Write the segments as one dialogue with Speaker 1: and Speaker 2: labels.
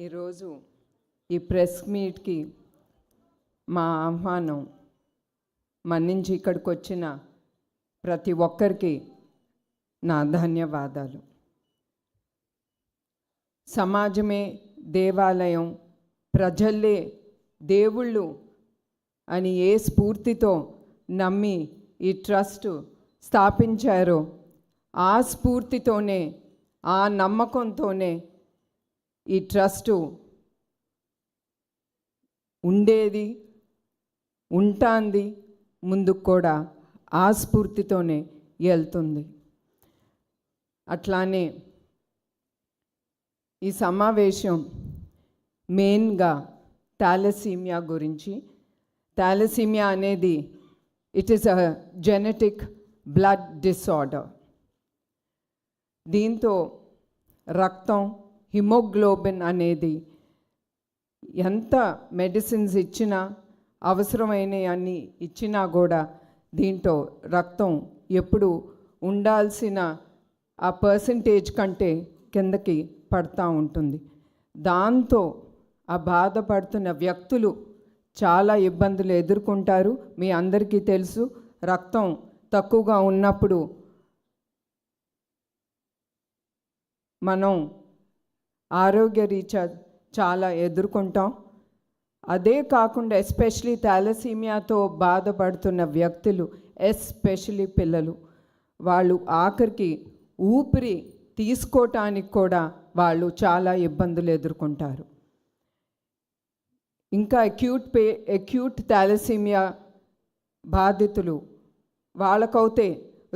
Speaker 1: ఈరోజు ఈ ప్రెస్ మీట్కి మా ఆహ్వానం మన్నించి ఇక్కడికి వచ్చిన ప్రతి ఒక్కరికి నా ధన్యవాదాలు. సమాజమే దేవాలయం ప్రజల్లే దేవుళ్ళు అని ఏ స్ఫూర్తితో నమ్మి ఈ ట్రస్ట్ స్థాపించారో ఆ స్ఫూర్తితోనే ఆ నమ్మకంతోనే ఈ ట్రస్టు ఉండేది ఉంటాంది ముందుకు కూడా ఆ స్ఫూర్తితోనే వెళ్తుంది. అట్లానే ఈ సమావేశం మెయిన్గా థాలసీమియా గురించి. థాలసీమియా అనేది it is a genetic blood disorder దీంతో రక్తం హిమోగ్లోబిన్ అనేది ఎంత మెడిసిన్స్ ఇచ్చినా అవసరమైన అన్ని ఇచ్చినా కూడా దీంట్లో రక్తం ఎప్పుడు ఉండాల్సిన ఆ పర్సంటేజ్ కంటే కిందకి పడతా ఉంటుంది. దాంతో ఆ బాధపడుతున్న వ్యక్తులు చాలా ఇబ్బందులు ఎదుర్కొంటారు. మీ అందరికీ తెలుసు రక్తం తక్కువగా ఉన్నప్పుడు మనం ఆరోగ్య రీత్యా చాలా ఎదుర్కొంటాం. అదే కాకుండా ఎస్పెషలీ థాలసీమియాతో బాధపడుతున్న వ్యక్తులు ఎస్పెషలీ పిల్లలు వాళ్ళు ఆఖరికి ఊపిరి తీసుకోవటానికి కూడా వాళ్ళు చాలా ఇబ్బందులు ఎదుర్కొంటారు. ఇంకా అక్యూట్ పే అక్యూట్ థాలసీమియా బాధితులు వాళ్ళకైతే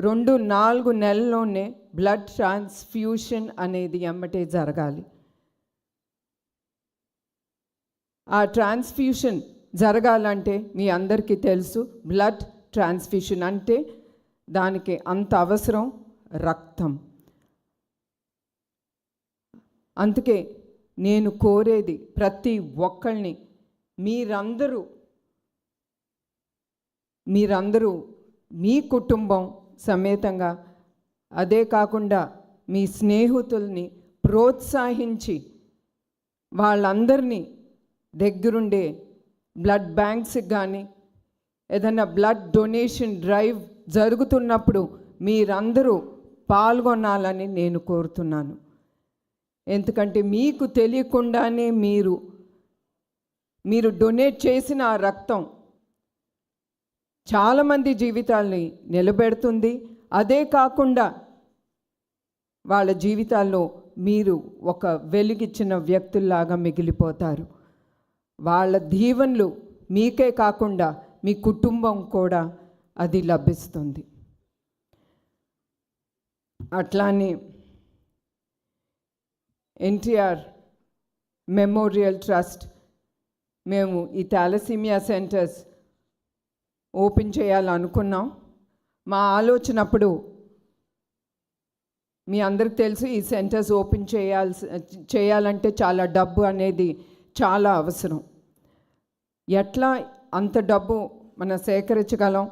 Speaker 1: రెండు నాలుగు నెలల్లోనే బ్లడ్ ట్రాన్స్ఫ్యూషన్ అనేది ఎమ్మటే జరగాలి. ఆ ట్రాన్స్ఫ్యూషన్ జరగాలంటే మీ అందరికీ తెలుసు బ్లడ్ ట్రాన్స్ఫ్యూషన్ అంటే దానికి అంత అవసరం రక్తం. అందుకే నేను కోరేది ప్రతి ఒక్కళ్ళని మీరందరూ మీరందరూ మీ కుటుంబం సమేతంగా అదే కాకుండా మీ స్నేహితుల్ని ప్రోత్సహించి వాళ్ళందరినీ దగ్గరుండే బ్లడ్ బ్యాంక్స్కి కానీ ఏదైనా బ్లడ్ డొనేషన్ డ్రైవ్ జరుగుతున్నప్పుడు మీరందరూ పాల్గొనాలని నేను కోరుతున్నాను. ఎందుకంటే మీకు తెలియకుండానే మీరు మీరు డొనేట్ చేసిన ఆ రక్తం చాలామంది జీవితాల్ని నిలబెడుతుంది. అదే కాకుండా వాళ్ళ జీవితాల్లో మీరు ఒక వెలుగిచ్చిన వ్యక్తుల్లాగా మిగిలిపోతారు. వాళ్ళ దీవెనలు మీకే కాకుండా మీ కుటుంబం కూడా అది లభిస్తుంది. అట్లానే ఎన్టీఆర్ మెమోరియల్ ట్రస్ట్ మేము ఈ థాలసీమియా సెంటర్స్ ఓపెన్ చేయాలనుకున్నాం. మా ఆలోచనప్పుడు మీ అందరికి తెలుసు ఈ సెంటర్స్ ఓపెన్ చేయాల్సి చేయాలంటే చాలా డబ్బు అనేది చాలా అవసరం. ఎట్లా అంత డబ్బు మనం సేకరించగలం?